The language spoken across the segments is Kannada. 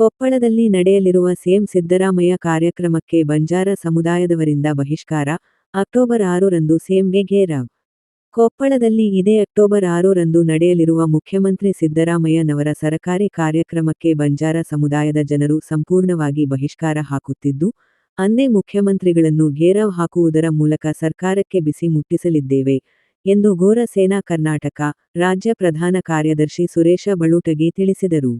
ಕೊಪ್ಪಳದಲ್ಲಿ ನಡೆಯಲಿರುವ ಸಿಎಂ ಸಿದ್ದರಾಮಯ್ಯ ಕಾರ್ಯಕ್ರಮಕ್ಕೆ ಬಂಜಾರ ಸಮುದಾಯದವರಿಂದ ಬಹಿಷ್ಕಾರ, ಅಕ್ಟೋಬರ್ ಆರರಂದು ಸಿಎಂಗೆ ಘೇರಾವ್ ಕೊಪ್ಪಳದಲ್ಲಿ ಇದೇ ಅಕ್ಟೋಬರ್ ಆರರಂದು ನಡೆಯಲಿರುವ ಮುಖ್ಯಮಂತ್ರಿ ಸಿದ್ದರಾಮಯ್ಯನವರ ಸರಕಾರಿ ಕಾರ್ಯಕ್ರಮಕ್ಕೆ ಬಂಜಾರ ಸಮುದಾಯದ ಜನರು ಸಂಪೂರ್ಣವಾಗಿ ಬಹಿಷ್ಕಾರ ಹಾಕುತ್ತಿದ್ದು ಅಂದೇ ಮುಖ್ಯಮಂತ್ರಿಗಳನ್ನು ಘೇರಾವ್ ಹಾಕುವುದರ ಮೂಲಕ ಸರ್ಕಾರಕ್ಕೆ ಬಿಸಿ ಮುಟ್ಟಿಸಲಿದ್ದೇವೆ ಎಂದು ಘೋರ ಸೇನಾ ಕರ್ನಾಟಕ ರಾಜ್ಯ ಪ್ರಧಾನ ಕಾರ್ಯದರ್ಶಿ ಸುರೇಶ ಬಳೂಟಗಿ ತಿಳಿಸಿದರು.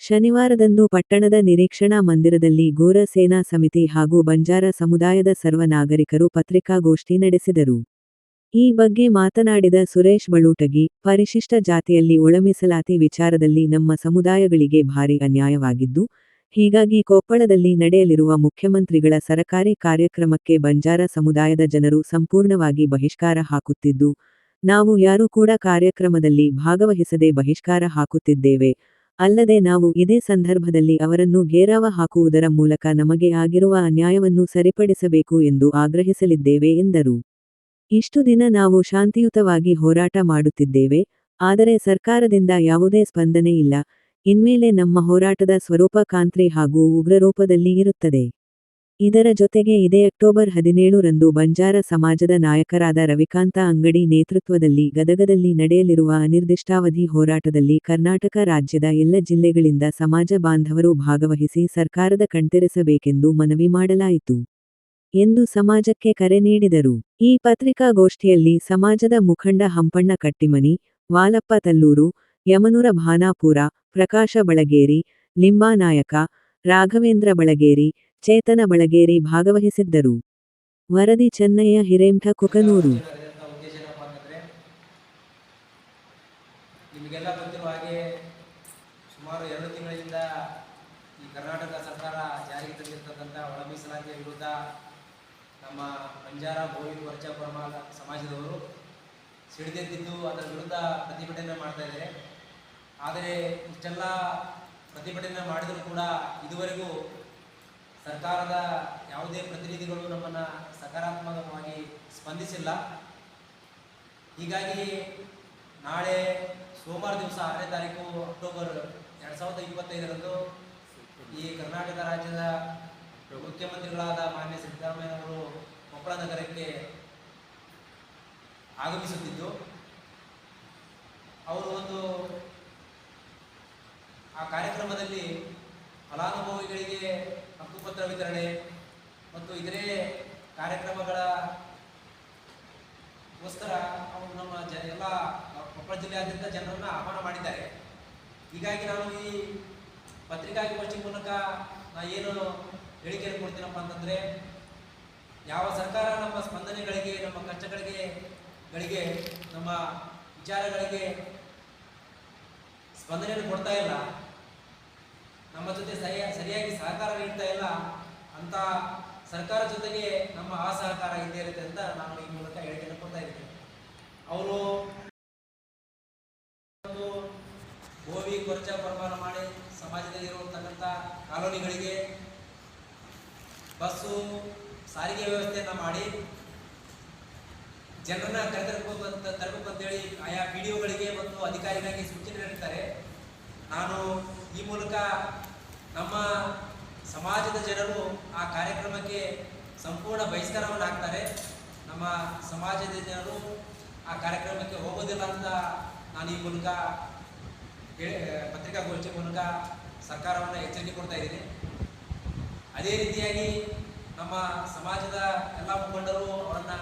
ಶನಿವಾರದಂದು ಪಟ್ಟಣದ ನಿರೀಕ್ಷಣಾ ಮಂದಿರದಲ್ಲಿ ಗೋರ ಸೇನಾ ಸಮಿತಿ ಹಾಗೂ ಬಂಜಾರ ಸಮುದಾಯದ ಸರ್ವ ನಾಗರಿಕರು ಪತ್ರಿಕಾಗೋಷ್ಠಿ ನಡೆಸಿದರು. ಈ ಬಗ್ಗೆ ಮಾತನಾಡಿದ ಸುರೇಶ್ ಬಳೂಟಗಿ ಪರಿಶಿಷ್ಟ ಜಾತಿಯಲ್ಲಿ ಒಳಮೀಸಲಾತಿ ವಿಚಾರದಲ್ಲಿ ನಮ್ಮ ಸಮುದಾಯಗಳಿಗೆ ಭಾರಿ ಅನ್ಯಾಯವಾಗಿದ್ದು, ಹೀಗಾಗಿ ಕೊಪ್ಪಳದಲ್ಲಿ ನಡೆಯಲಿರುವ ಮುಖ್ಯಮಂತ್ರಿಗಳ ಸರಕಾರಿ ಕಾರ್ಯಕ್ರಮಕ್ಕೆ ಬಂಜಾರ ಸಮುದಾಯದ ಜನರು ಸಂಪೂರ್ಣವಾಗಿ ಬಹಿಷ್ಕಾರ ಹಾಕುತ್ತಿದ್ದು, ನಾವು ಯಾರೂ ಕೂಡ ಕಾರ್ಯಕ್ರಮದಲ್ಲಿ ಭಾಗವಹಿಸದೆ ಬಹಿಷ್ಕಾರ ಹಾಕುತ್ತಿದ್ದೇವೆ. ಅಲ್ಲದೆ ನಾವು ಇದೇ ಸಂದರ್ಭದಲ್ಲಿ ಅವರನ್ನು ಘೇರಾವ ಹಾಕುವುದರ ಮೂಲಕ ನಮಗೆ ಆಗಿರುವ ಅನ್ಯಾಯವನ್ನು ಸರಿಪಡಿಸಬೇಕು ಎಂದು ಆಗ್ರಹಿಸಲಿದ್ದೇವೆ ಎಂದರು. ಇಷ್ಟು ದಿನ ನಾವು ಶಾಂತಿಯುತವಾಗಿ ಹೋರಾಟ ಮಾಡುತ್ತಿದ್ದೇವೆ, ಆದರೆ ಸರ್ಕಾರದಿಂದ ಯಾವುದೇ ಸ್ಪಂದನೆ ಇಲ್ಲ, ಇನ್ಮೇಲೆ ನಮ್ಮ ಹೋರಾಟದ ಸ್ವರೂಪ ಕಾಂತ್ರಿ ಹಾಗೂ ಉಗ್ರರೂಪದಲ್ಲಿ ಇರುತ್ತದೆ. ಇದರ ಜೊತೆಗೆ ಇದೇ ಅಕ್ಟೋಬರ್ ಹದಿನೇಳು ರಂದು ಬಂಜಾರ ಸಮಾಜದ ನಾಯಕರಾದ ರವಿಕಾಂತ ಅಂಗಡಿ ನೇತೃತ್ವದಲ್ಲಿ ಗದಗದಲ್ಲಿ ನಡೆಯಲಿರುವ ಅನಿರ್ದಿಷ್ಟಾವಧಿ ಹೋರಾಟದಲ್ಲಿ ಕರ್ನಾಟಕ ರಾಜ್ಯದ ಎಲ್ಲ ಜಿಲ್ಲೆಗಳಿಂದ ಸಮಾಜ ಬಾಂಧವರು ಭಾಗವಹಿಸಿ ಸರ್ಕಾರದ ಕಣ್ತೆರೆಸಬೇಕೆಂದು ಮನವಿ ಮಾಡಲಾಯಿತು ಎಂದು ಸಮಾಜಕ್ಕೆ ಕರೆ ನೀಡಿದರು. ಈ ಪತ್ರಿಕಾಗೋಷ್ಠಿಯಲ್ಲಿ ಸಮಾಜದ ಮುಖಂಡ ಹಂಪಣ್ಣ ಕಟ್ಟಿಮನಿ, ವಾಲಪ್ಪ ತಲ್ಲೂರು, ಯಮನೂರ ಭಾನಾಪುರ, ಪ್ರಕಾಶ ಬಳಗೇರಿ, ಲಿಂಬಾನಾಯಕ, ರಾಘವೇಂದ್ರ ಬಳಗೇರಿ ಚೇತನ ಬಳಗೇರಿ ಭಾಗವಹಿಸಿದ್ದರು. ವರದಿ ಚೆನ್ನಯ್ಯ, ಹಿರೇಮಠ, ಕುಕನೂರು. ನಿಮಗೆಲ್ಲ ಗೊತ್ತಿರುವ ಹಾಗೆ ಸುಮಾರು ಎರಡು ತಿಂಗಳಿಂದ ಈ ಕರ್ನಾಟಕ ಸರ್ಕಾರ ಜಾರಿಗೆ ತಂದಿರತಕ್ಕಂಥ ಒಳ ಮೀಸಲಾತಿಯ ವಿರುದ್ಧ ನಮ್ಮ ಬಂಜಾರ ಗೋವಿಂದ ವರ್ಚ ಪರಮಾಲ ಸಮಾಜದವರು ಸಿಡಿದೆದ್ದಿದ್ದು ಅದರ ವಿರುದ್ಧ ಪ್ರತಿಭಟನೆ ಮಾಡ್ತಾ ಇದ್ದಾರೆ. ಆದರೆ ಇಷ್ಟೆಲ್ಲ ಪ್ರತಿಭಟನೆ ಮಾಡಿದರೂ ಕೂಡ ಇದುವರೆಗೂ ಸರ್ಕಾರದ ಯಾವುದೇ ಪ್ರತಿನಿಧಿಗಳು ನಮ್ಮನ್ನು ಸಕಾರಾತ್ಮಕವಾಗಿ ಸ್ಪಂದಿಸಿಲ್ಲ. ಹೀಗಾಗಿ ನಾಳೆ ಸೋಮವಾರ ದಿವಸ ಆರನೇ ತಾರೀಕು ಅಕ್ಟೋಬರ್ ಎರಡು ಸಾವಿರದ ಇಪ್ಪತ್ತೈದರಂದು ಈ ಕರ್ನಾಟಕ ರಾಜ್ಯದ ಮುಖ್ಯಮಂತ್ರಿಗಳಾದ ಮಾನ್ಯ ಸಿದ್ದರಾಮಯ್ಯನವರು ಕೊಪ್ಪಳ ನಗರಕ್ಕೆ ಆಗಮಿಸುತ್ತಿದ್ದು, ಅವರು ಒಂದು ಆ ಕಾರ್ಯಕ್ರಮದಲ್ಲಿ ಫಲಾನುಭವಿಗಳಿಗೆ ಹಕ್ಕುಪತ್ರ ವಿತರಣೆ ಮತ್ತು ಇತರೆ ಕಾರ್ಯಕ್ರಮಗಳ ಗೋಸ್ಕರ ಅವರು ನಮ್ಮ ಜ ಎಲ್ಲ ಕೊಪ್ಪಳ ಜಿಲ್ಲೆಯಾದ್ಯಂತ ಜನರನ್ನು ಆಹ್ವಾನ ಮಾಡಿದ್ದಾರೆ. ಹೀಗಾಗಿ ನಾನು ಈ ಪತ್ರಿಕಾಗೋಷ್ಠಿ ಮೂಲಕ ನಾ ಏನು ಹೇಳಿಕೆಯನ್ನು ಕೊಡ್ತೀನಪ್ಪ ಅಂತಂದರೆ, ಯಾವ ಸರ್ಕಾರ ನಮ್ಮ ಸ್ಪಂದನೆಗಳಿಗೆ, ನಮ್ಮ ಕಷ್ಟಗಳಿಗೆ ಗಳಿಗೆ, ನಮ್ಮ ವಿಚಾರಗಳಿಗೆ ಸ್ಪಂದನೆಯನ್ನು ಕೊಡ್ತಾ ಇಲ್ಲ ನಮ್ಮ ಜೊತೆ ಸರಿಯ ಸರಿಯಾಗಿ ಸಹಕಾರ ನೀಡ್ತಾ ಇಲ್ಲ ಅಂತ ಸರ್ಕಾರ ಜೊತೆಗೆ ನಮ್ಮ ಅಸಹಕಾರ ಇದ್ದೇ ಇರುತ್ತೆ ಅಂತ ನಾನು ಈ ಮೂಲಕ ಹೇಳಿಕೆಯನ್ನು ಕೊಡ್ತಾ ಇದ್ದೀನಿ. ಅವರು ಗೋವಿ ಕೊರ್ಚ ಪರಮಾನ ಮಾಡಿ ಸಮಾಜದಲ್ಲಿ ಇರುವಂತಕ್ಕಂಥ ಕಾಲೋನಿಗಳಿಗೆ ಬಸ್ಸು, ಸಾರಿಗೆ ವ್ಯವಸ್ಥೆಯನ್ನು ಮಾಡಿ ಜನರನ್ನ ಕರೆತರಬೇಕು ಅಂತ ತರಬೇಕು ಅಂತೇಳಿ ಆಯಾ ಪಿ ಡಿ ಒಗಳಿಗೆ ಮತ್ತು ಅಧಿಕಾರಿಗಳಿಗೆ ಸೂಚನೆ ನೀಡುತ್ತಾರೆ ನಾನು ಈ ಮೂಲಕ ನಮ್ಮ ಸಮಾಜದ ಜನರು ಆ ಕಾರ್ಯಕ್ರಮಕ್ಕೆ ಸಂಪೂರ್ಣ ಬಹಿಷ್ಕಾರವನ್ನು ಹಾಕ್ತಾರೆ. ನಮ್ಮ ಸಮಾಜದ ಜನರು ಆ ಕಾರ್ಯಕ್ರಮಕ್ಕೆ ಹೋಗೋದಿಲ್ಲ ಅಂತ ನಾನು ಈ ಮೂಲಕ ಪತ್ರಿಕಾಗೋಷ್ಠಿ ಮೂಲಕ ಸರ್ಕಾರವನ್ನು ಎಚ್ಚರಿಕೆ ಕೊಡ್ತಾ ಇದ್ದೀನಿ. ಅದೇ ರೀತಿಯಾಗಿ ನಮ್ಮ ಸಮಾಜದ ಎಲ್ಲ ಮುಖಂಡರು ಅವರನ್ನು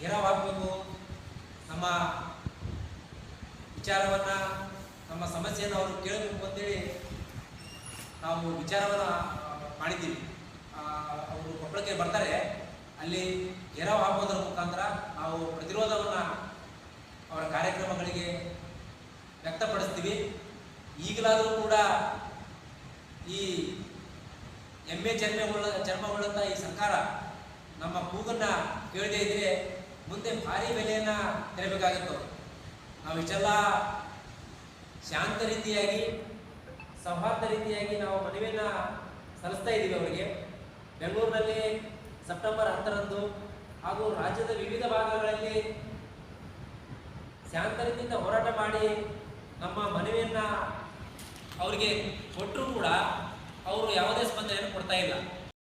ಘೇರಾವ್ ಹಾಕಬೇಕು ನಮ್ಮ ವಿಚಾರವನ್ನು ನಮ್ಮ ಸಮಸ್ಯೆಯನ್ನು ಅವರು ಕೇಳಬೇಕು ಅಂತೇಳಿ ನಾವು ವಿಚಾರವನ್ನು ಮಾಡಿದ್ದೀವಿ. ಅವರು ಕೊಪ್ಪಳಕ್ಕೆ ಬರ್ತಾರೆ. ಅಲ್ಲಿ ಘೇರಾವ್ ಹಾಕೋದ್ರ ಮುಖಾಂತರ ನಾವು ಪ್ರತಿರೋಧವನ್ನು ಅವರ ಕಾರ್ಯಕ್ರಮಗಳಿಗೆ ವ್ಯಕ್ತಪಡಿಸ್ತೀವಿ. ಈಗಲಾದರೂ ಕೂಡ ಈ ಎಮ್ಮೆ ಚರ್ಮಗೊಳ್ಳ ಚರ್ಮಗೊಳ್ಳಂಥ ಈ ಸರ್ಕಾರ ನಮ್ಮ ಕೂಗನ್ನು ಕೇಳದೇ ಇದ್ರೆ ಮುಂದೆ ಭಾರಿ ಬೆಲೆಯನ್ನು ತೆರಬೇಕಾಗಿತ್ತು ನಾವು ಇಷ್ಟೆಲ್ಲ ಶಾಂತ ರೀತಿಯಾಗಿ, ಸೌಹಾರ್ದ ರೀತಿಯಾಗಿ ನಾವು ಮನವಿಯನ್ನ ಸಲ್ಲಿಸ್ತಾ ಇದ್ದೀವಿ ಅವರಿಗೆ. ಬೆಂಗಳೂರಿನಲ್ಲಿ ಸೆಪ್ಟೆಂಬರ್ ಹತ್ತರಂದು ಹಾಗೂ ರಾಜ್ಯದ ವಿವಿಧ ಭಾಗಗಳಲ್ಲಿ ಶಾಂತ ರೀತಿಯಿಂದ ಹೋರಾಟ ಮಾಡಿ ನಮ್ಮ ಮನವಿಯನ್ನ ಅವರಿಗೆ ಕೊಟ್ಟರೂ ಕೂಡ ಅವರು ಯಾವುದೇ ಸ್ಪಂದನೆಯನ್ನು ಕೊಡ್ತಾ ಇಲ್ಲ.